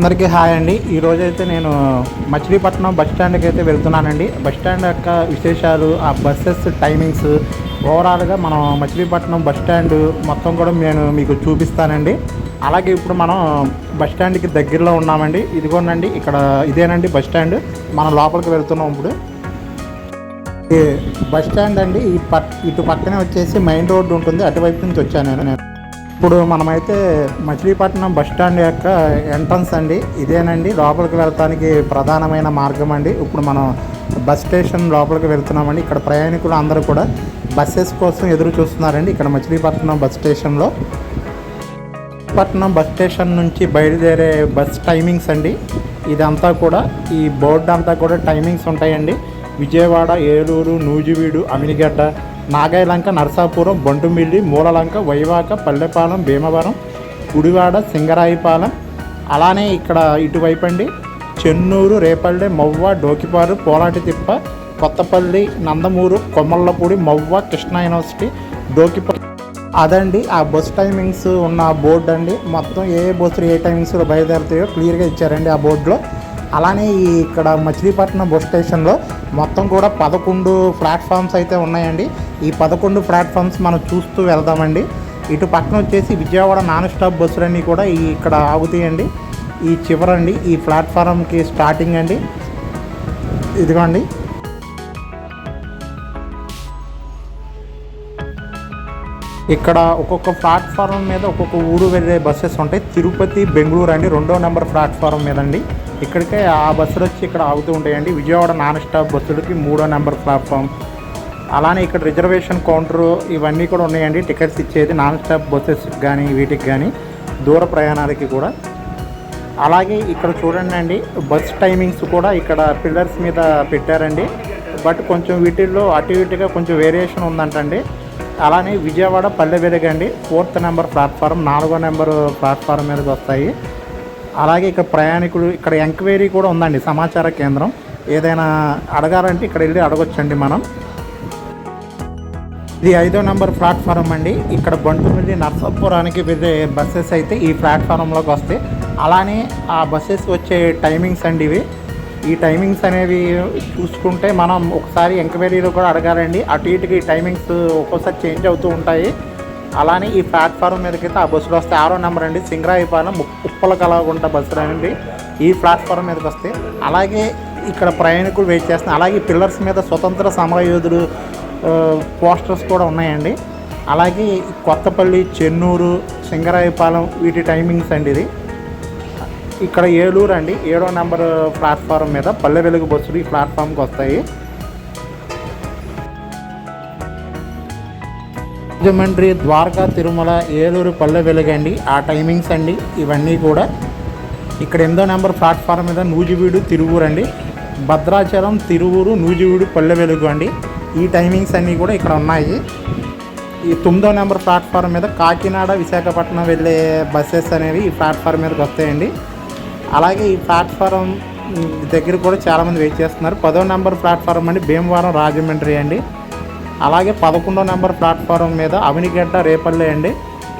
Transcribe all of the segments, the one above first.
అందరికీ హాయ్ అండి. ఈ రోజు అయితే నేను మచిలీపట్నం బస్ స్టాండ్కి అయితే వెళ్తున్నానండి. బస్ స్టాండ్ యొక్క విశేషాలు ఆ బస్సెస్ టైమింగ్స్ ఓవరాల్గా మనం మచిలీపట్నం బస్ స్టాండ్ మొత్తం కూడా నేను మీకు చూపిస్తానండి. అలాగే ఇప్పుడు మనం బస్ స్టాండ్కి దగ్గరలో ఉన్నామండి. ఇదిగోనండి ఇక్కడ ఇదేనండి బస్ స్టాండ్. మనం లోపలికి వెళ్తున్నాం ఇప్పుడు. బస్ స్టాండ్ అండి ఈ పట్ ఇటు పక్కనే వచ్చేసి మెయిన్ రోడ్డు ఉంటుంది. అటువైపు నుంచి వచ్చాను నేను. ఇప్పుడు మనమైతే మచిలీపట్నం బస్ స్టాండ్ యొక్క ఎంట్రన్స్ అండి. ఇదేనండి లోపలికి వెళ్ళటానికి ప్రధానమైన మార్గం అండి. ఇప్పుడు మనం బస్ స్టేషన్ లోపలికి వెళ్తున్నామండి. ఇక్కడ ప్రయాణికులు అందరూ కూడా బస్సెస్ కోసం ఎదురు చూస్తున్నారండి ఇక్కడ మచిలీపట్నం బస్ స్టేషన్లో. పట్నం బస్ స్టేషన్ నుంచి బయలుదేరే బస్ టైమింగ్స్ అండి. ఇదంతా కూడా ఈ బోర్డు అంతా కూడా టైమింగ్స్ ఉంటాయండి. విజయవాడ ఏలూరు నూజివీడు అమినిగడ్డ నాగైలంక నరసాపురం బొండుమిల్లి మూలలంక వైవాక పల్లెపాలెం భీమవరం గుడివాడ సింగరాయిపాలెం. అలానే ఇక్కడ ఇటువైపు అండి చెన్నూరు రేపల్లె మవ్వ డోకిపారు పోలాటి తిప్ప కొత్తపల్లి నందమూరు కొమ్మల్లపూడి మవ్వ కృష్ణా యూనివర్సిటీ డోకిపల్లి. అదండి ఆ బస్ టైమింగ్స్ ఉన్న బోర్డు అండి మొత్తం ఏ బస్సులు ఏ టైమింగ్స్లో బయలుదేరుతాయో క్లియర్గా ఇచ్చారండి ఆ బోర్డులో. అలానే ఈ ఇక్కడ మచిలీపట్నం బస్ స్టేషన్లో మొత్తం కూడా పదకొండు ప్లాట్ఫామ్స్ అయితే ఉన్నాయండి. ఈ పదకొండు ప్లాట్ఫామ్స్ మనం చూస్తూ వెళ్దామండి. ఇటు పక్కన వచ్చేసి విజయవాడ నాన్ స్టాప్ బస్సులన్నీ కూడా ఈ ఇక్కడ ఆగుతాయండి. ఈ చివరండి ఈ ప్లాట్ఫారంకి స్టార్టింగ్ అండి. ఇదిగోండి. ఇక్కడ ఒక్కొక్క ప్లాట్ఫారం మీద ఒక్కొక్క ఊరు వెళ్ళే బస్సెస్ ఉంటాయి. తిరుపతి బెంగళూరు అండి రెండో నెంబర్ ప్లాట్ఫారం మీద అండి ఇక్కడికే ఆ బస్సులు వచ్చి ఇక్కడ ఆగుతూ ఉంటాయండి. విజయవాడ నాన్ స్టాప్ బస్సులకి మూడో నెంబర్ ప్లాట్ఫామ్. అలానే ఇక్కడ రిజర్వేషన్ కౌంటర్ ఇవన్నీ కూడా ఉన్నాయండి. టికెట్స్ ఇచ్చేది నాన్ స్టాప్ బస్సెస్ కానీ వీటికి కానీ దూర ప్రయాణాలకి కూడా. అలాగే ఇక్కడ చూడండి అండి బస్ టైమింగ్స్ కూడా ఇక్కడ పిల్లర్స్ మీద పెట్టారండి. బట్ కొంచెం వీటిల్లో అటు ఇటుగా కొంచెం వేరియేషన్ ఉందంటండి. అలానే విజయవాడ పల్లె వెలుగండి. ఫోర్త్ నెంబర్ ప్లాట్ఫారం నాలుగో నెంబర్ ప్లాట్ఫారం మీదకి వస్తాయి. అలాగే ఇక్కడ ప్రయాణికులు ఇక్కడ ఎంక్వైరీ కూడా ఉందండి సమాచార కేంద్రం. ఏదైనా అడగాలంటే ఇక్కడ వెళ్ళి అడగొచ్చండి మనం. ఇది ఐదో నెంబర్ ప్లాట్ఫారం అండి. ఇక్కడ బంటుమిల్లి నర్సాపురానికి వెళ్ళే బస్సెస్ అయితే ఈ ప్లాట్ఫారంలోకి వస్తాయి. అలానే ఆ బస్సెస్ వచ్చే టైమింగ్స్ అండి ఇవి. ఈ టైమింగ్స్ అనేవి చూసుకుంటే మనం ఒకసారి ఎంక్వైరీలో కూడా అడగాలండి. అటు ఇటుకి టైమింగ్స్ ఒక్కోసారి చేంజ్ అవుతూ ఉంటాయి. అలానే ఈ ప్లాట్ఫారం మీదకైతే ఆ బస్సులు వస్తాయి ఆరో నెంబర్ అండి. సింగరాయిపాలెం ఉప్పల కలగుంట బస్సులు అండి. ఈ ప్లాట్ఫారం మీదకి వస్తాయి అలాగే ఇక్కడ ప్రయాణికులు వెయిట్ చేస్తున్నారు అలాగే పిల్లర్స్ మీద స్వతంత్ర సమరయోధులు పోస్టర్స్ కూడా ఉన్నాయండి. అలాగే కొత్తపల్లి చెన్నూరు సింగరాయపాలెం వీటి టైమింగ్స్ అండి ఇది. ఇక్కడ ఏలూరు అండి. ఏడో నెంబర్ ప్లాట్ఫారం మీద పల్లె వెలుగు బస్సులు ఈ ప్లాట్ఫామ్కి వస్తాయి. రాజమండ్రి ద్వారకా తిరుమల ఏలూరు పల్లె వెలుగు అండి ఆ టైమింగ్స్ అండి ఇవన్నీ కూడా. ఇక్కడ ఎనిమిదో నెంబర్ ప్లాట్ఫారం మీద నూజివీడు తిరువూరు అండి. భద్రాచలం తిరువూరు నూజివీడు పల్లె వెలుగు అండి. ఈ టైమింగ్స్ అన్నీ కూడా ఇక్కడ ఉన్నాయి. ఈ తొమ్మిదో నెంబర్ ప్లాట్ఫారం మీద కాకినాడ విశాఖపట్నం వెళ్ళే బస్సెస్ అనేవి ఈ ప్లాట్ఫారం మీదకి వస్తాయండి. అలాగే ఈ ప్లాట్ఫారం దగ్గర కూడా చాలామంది వెయిట్ చేస్తున్నారు. పదో నెంబర్ ప్లాట్ఫారం అండి భీమవరం రాజమండ్రి అండి. అలాగే పదకొండో నెంబర్ ప్లాట్ఫారం మీద అవినిగడ్డ రేపల్లె అండి.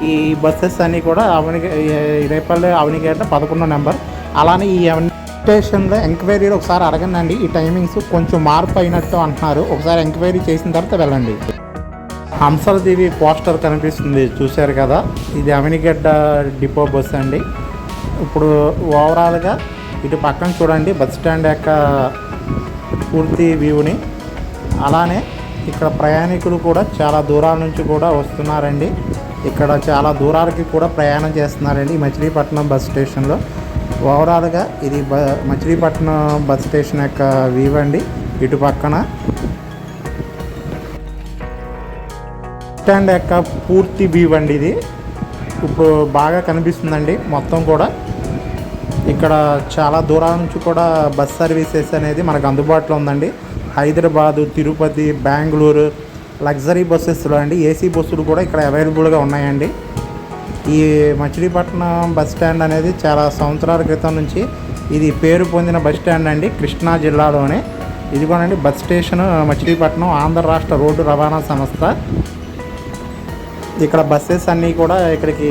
ఈ బస్సెస్ అన్నీ కూడా అవని రేపల్లె అవనిగడ్డ పదకొండో నెంబర్. అలానే ఈ స్టేషన్లో ఎంక్వైరీలో ఒకసారి అడగండి ఈ టైమింగ్స్ కొంచెం మార్పు అయినట్టు అంటున్నారు. ఒకసారి ఎంక్వైరీ చేసిన తర్వాత వెళ్ళండి. హంసలదేవి పోస్టర్ కనిపిస్తుంది చూశారు కదా? ఇది అవినిగడ్డ డిపో బస్ అండి. ఇప్పుడు ఓవరాల్గా ఇటు పక్కన చూడండి బస్ స్టాండ్ యొక్క పూర్తి వ్యూని. అలానే ఇక్కడ ప్రయాణికులు కూడా చాలా దూరాల నుంచి కూడా వస్తున్నారండి. ఇక్కడ చాలా దూరాలకి కూడా ప్రయాణం చేస్తున్నారండి మచిలీపట్నం బస్ స్టేషన్లో. ఓవరాల్గా ఇది బ మచిలీపట్నం బస్ స్టేషన్ యొక్క వ్యూ అండి. ఇటు పక్కన స్టాండ్ యొక్క పూర్తి వ్యూ అండి ఇది. ఇప్పుడు బాగా కనిపిస్తుందండి మొత్తం కూడా. ఇక్కడ చాలా దూరాల నుంచి కూడా బస్ సర్వీసెస్ అనేది మనకు అందుబాటులో ఉందండి. హైదరాబాదు తిరుపతి బెంగళూరు లగ్జరీ బస్సెస్లో అండి. ఏసీ బస్సులు కూడా ఇక్కడ అవైలబుల్గా ఉన్నాయండి. ఈ మచిలీపట్నం బస్ స్టాండ్ అనేది చాలా సంవత్సరాల క్రితం నుంచి ఇది పేరు పొందిన బస్ స్టాండ్ అండి కృష్ణా జిల్లాలోనే. ఇదిగోనండి బస్ స్టేషన్ మచిలీపట్నం ఆంధ్ర రాష్ట్ర రోడ్డు రవాణా సంస్థ. ఇక్కడ బస్సెస్ అన్నీ కూడా ఇక్కడికి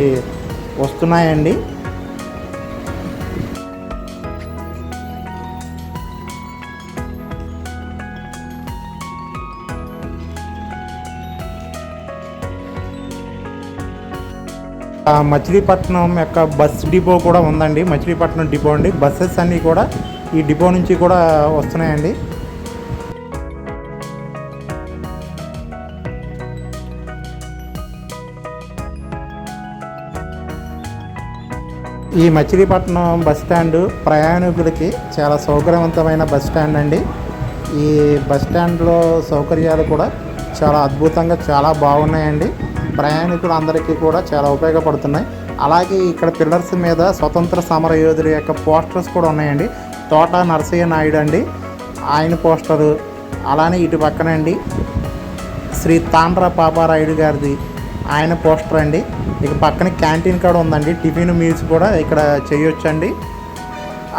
వస్తున్నాయండి. మచిలీపట్నం యొక్క బస్ డిపో కూడా ఉందండి. మచిలీపట్నం డిపో అండి. బస్సెస్ అన్నీ కూడా ఈ డిపో నుంచి కూడా వస్తున్నాయండి. ఈ మచిలీపట్నం బస్ స్టాండ్ ప్రయాణికులకి చాలా సౌకర్యవంతమైన బస్ స్టాండ్ అండి. ఈ బస్ స్టాండ్లో సౌకర్యాలు కూడా చాలా అద్భుతంగా చాలా బాగున్నాయండి. ప్రయాణికులు అందరికీ కూడా చాలా ఉపయోగపడుతున్నాయి. అలాగే ఇక్కడ పిల్లర్స్ మీద స్వతంత్ర సమర యోధుల యొక్క పోస్టర్స్ కూడా ఉన్నాయండి. తోట నరసయ్య నాయుడు అండి ఆయన పోస్టరు అలానే ఇటు పక్కన అండి శ్రీ తాండ్ర పాపారాయుడు గారిది ఆయన పోస్టర్ అండి. ఇక పక్కన క్యాంటీన్ కూడా ఉందండి టిఫిన్ మీల్స్ కూడా ఇక్కడ చేయొచ్చండి.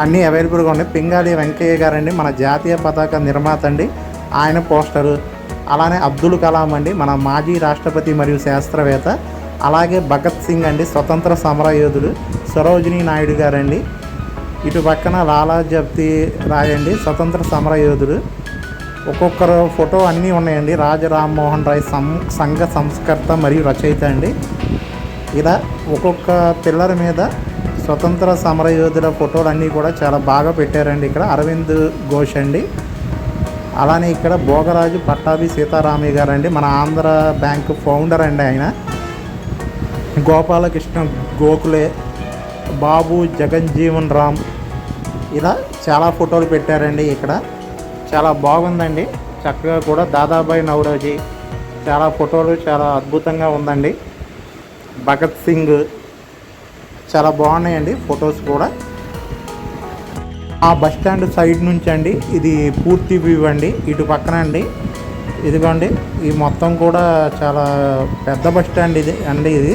అన్నీ అవైలబుల్గా ఉన్నాయి. పింగాళి వెంకయ్య గారండి మన జాతీయ పతాక నిర్మాత అండి. ఆయన పోస్టరు అలానే అబ్దుల్ కలాం అండి మన మాజీ రాష్ట్రపతి మరియు శాస్త్రవేత్త. అలాగే భగత్ సింగ్ అండి స్వతంత్ర సమర యోధుడు సరోజినీ నాయుడు గారండి. ఇటు పక్కన లాలా జప్తి రాయ్ అండి స్వతంత్ర సమర యోధుడు ఒక్కొక్కరు ఫోటో అన్నీ ఉన్నాయండి. రాజ రామ్మోహన్ రాయ్ సం సంఘ సంస్కర్త మరియు రచయిత అండి. ఇలా ఒక్కొక్క పిల్లర్ మీద స్వతంత్ర సమరయోధుల ఫోటోలు అన్నీ కూడా చాలా బాగా పెట్టారండి ఇక్కడ. అరవింద్ ఘోష్ అండి. అలానే ఇక్కడ భోగరాజు పట్టాభి సీతారామయ్య గారు అండి మన ఆంధ్ర బ్యాంక్ ఫౌండర్ అండి ఆయన. గోపాలకృష్ణ గోఖలే బాబు జగజ్జీవన్ రామ్. ఇలా చాలా ఫోటోలు పెట్టారండి ఇక్కడ. చాలా బాగుందండి. చక్కగా కూడా దాదాబాయి నవరోజీ. చాలా ఫోటోలు చాలా అద్భుతంగా ఉందండి. భగత్ సింగ్. చాలా బాగున్నాయండి ఫొటోస్ కూడా. ఆ బస్ స్టాండ్ సైడ్ నుంచి అండి ఇది పూర్తి వ్యూ అండి ఇటు పక్కన అండి. ఇదిగోండి ఈ మొత్తం కూడా చాలా పెద్ద బస్ స్టాండ్ ఇది అండి ఇది.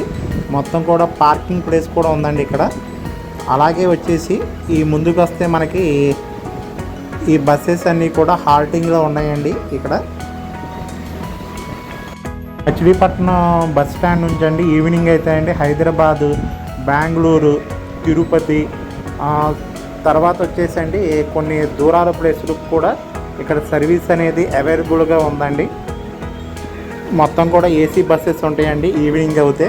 మొత్తం కూడా పార్కింగ్ ప్లేస్ కూడా ఉందండి ఇక్కడ. అలాగే వచ్చేసి ఈ ముందుకు వస్తే మనకి ఈ బస్సెస్ అన్నీ కూడా హాల్టింగ్లో ఉన్నాయండి ఇక్కడ. మచిలీపట్నం బస్ స్టాండ్ నుంచి అండి ఈవినింగ్ అయితే అండి హైదరాబాదు బెంగళూరు తిరుపతి తర్వాత వచ్చేసి అండి కొన్ని దూరాల ప్లేసులకు కూడా ఇక్కడ సర్వీస్ అనేది అవైలబుల్గా ఉందండి. మొత్తం కూడా ఏసీ బస్సెస్ ఉంటాయండి ఈవినింగ్ అవుతే.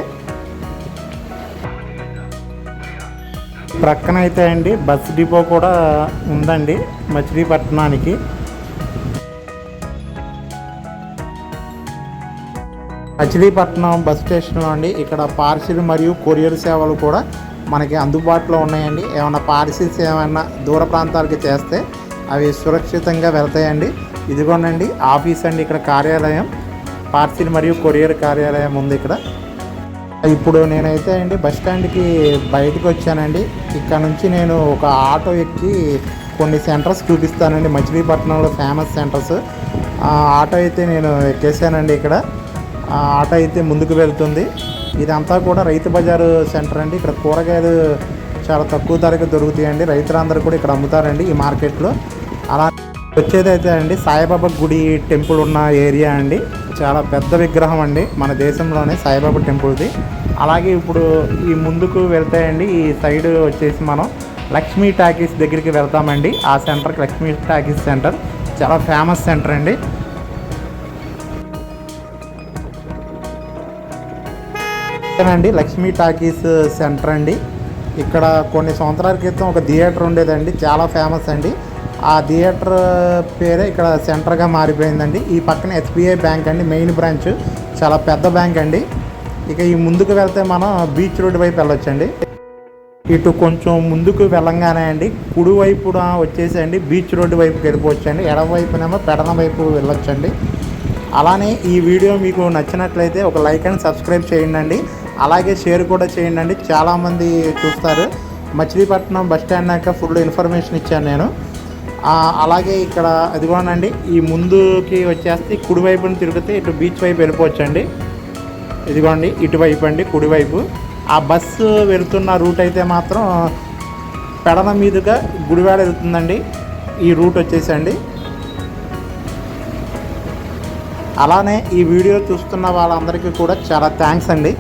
ప్రక్కన అయితే అండి బస్ డిపో కూడా ఉందండి మచిలీపట్నానికి. మచిలీపట్నం బస్ స్టేషన్లో అండి ఇక్కడ పార్సిల్ మరియు కొరియర్ సేవలు కూడా మనకి అందుబాటులో ఉన్నాయండి. ఏమైనా పార్సిల్స్ ఏమైనా దూర ప్రాంతాలకి చేస్తే అవి సురక్షితంగా వెళ్తాయండి. ఇదిగోనండి ఆఫీస్ అండి ఇక్కడ కార్యాలయం. పార్సిల్ మరియు కొరియర్ కార్యాలయం ఉంది ఇక్కడ. ఇప్పుడు నేనైతే అండి బస్ స్టాండ్కి బయటకు వచ్చానండి. ఇక్కడ నుంచి నేను ఒక ఆటో ఎక్కి కొన్ని సెంటర్స్ చూపిస్తానండి. మచిలీపట్నంలో ఫేమస్ సెంటర్స్. ఆ ఆటో అయితే నేను ఎక్కేసానండి ఇక్కడ. ఆ ఆటో అయితే ముందుకు వెళ్తుంది. ఇదంతా కూడా రైతు బజారు సెంటర్ అండి. ఇక్కడ కూరగాయలు చాలా తక్కువ ధరకు దొరుకుతాయండి. రైతులందరూ కూడా ఇక్కడ అమ్ముతారండి ఈ మార్కెట్లో. అలా వచ్చేది అయితే అండి సాయిబాబా గుడి టెంపుల్ ఉన్న ఏరియా అండి. చాలా పెద్ద విగ్రహం అండి మన దేశంలోనే సాయిబాబా టెంపుల్ది. అలాగే ఇప్పుడు ఈ ముందుకు వెళ్తాయండి ఈ సైడ్ వచ్చేసి మనం లక్ష్మీ టాకీస్ దగ్గరికి వెళ్తామండి. ఆ సెంటర్కి లక్ష్మీ టాకీస్ సెంటర్. చాలా ఫేమస్ సెంటర్ అండి. అండి లక్ష్మీ టాకీస్ uh, సెంటర్ అండి. ఇక్కడ కొన్ని సంవత్సరాల క్రితం ఒక థియేటర్ ఉండేదండి చాలా ఫేమస్ అండి. ఆ థియేటర్ uh, పేరే ఇక్కడ సెంటర్గా మారిపోయిందండి. ఈ పక్కన ఎస్బీఐ బ్యాంక్ అండి మెయిన్ బ్రాంచ్. చాలా పెద్ద బ్యాంక్ అండి. ఇక ఈ ముందుకు వెళ్తే మనం బీచ్ రోడ్ వైపు వెళ్ళొచ్చండి. ఇటు కొంచెం ముందుకు వెళ్ళంగానే అండి కుడివైపున వచ్చేసి బీచ్ రోడ్డు వైపుకి వెళ్ళిపోవచ్చండి. ఎడమవైపునేమో పెడన వైపు వెళ్ళొచ్చండి. అలానే ఈ వీడియో మీకు నచ్చినట్లయితే ఒక లైక్ అండ్ సబ్స్క్రైబ్ చేయండి అండి అలాగే షేర్ కూడా చేయండి. అండి చాలామంది చూస్తారు. మచిలీపట్నం బస్ స్టాండ్ దాకా ఫుల్ ఇన్ఫర్మేషన్ ఇచ్చాను నేను. అలాగే ఇక్కడ అదిగోనండి ఈ ముందుకి వచ్చేస్తే కుడివైపుని తిరిగితే ఇటు బీచ్ వైపు వెళ్ళిపోవచ్చండి. ఇదిగోండి ఇటువైపు అండి కుడివైపు ఆ బస్సు వెళ్తున్న రూట్ అయితే మాత్రం పెడన మీదుగా గుడివాడ వెళ్తుందండి. ఈ రూట్ వచ్చేసండి. అలానే ఈ వీడియో చూస్తున్న వాళ్ళందరికీ కూడా చాలా థ్యాంక్స్ అండి.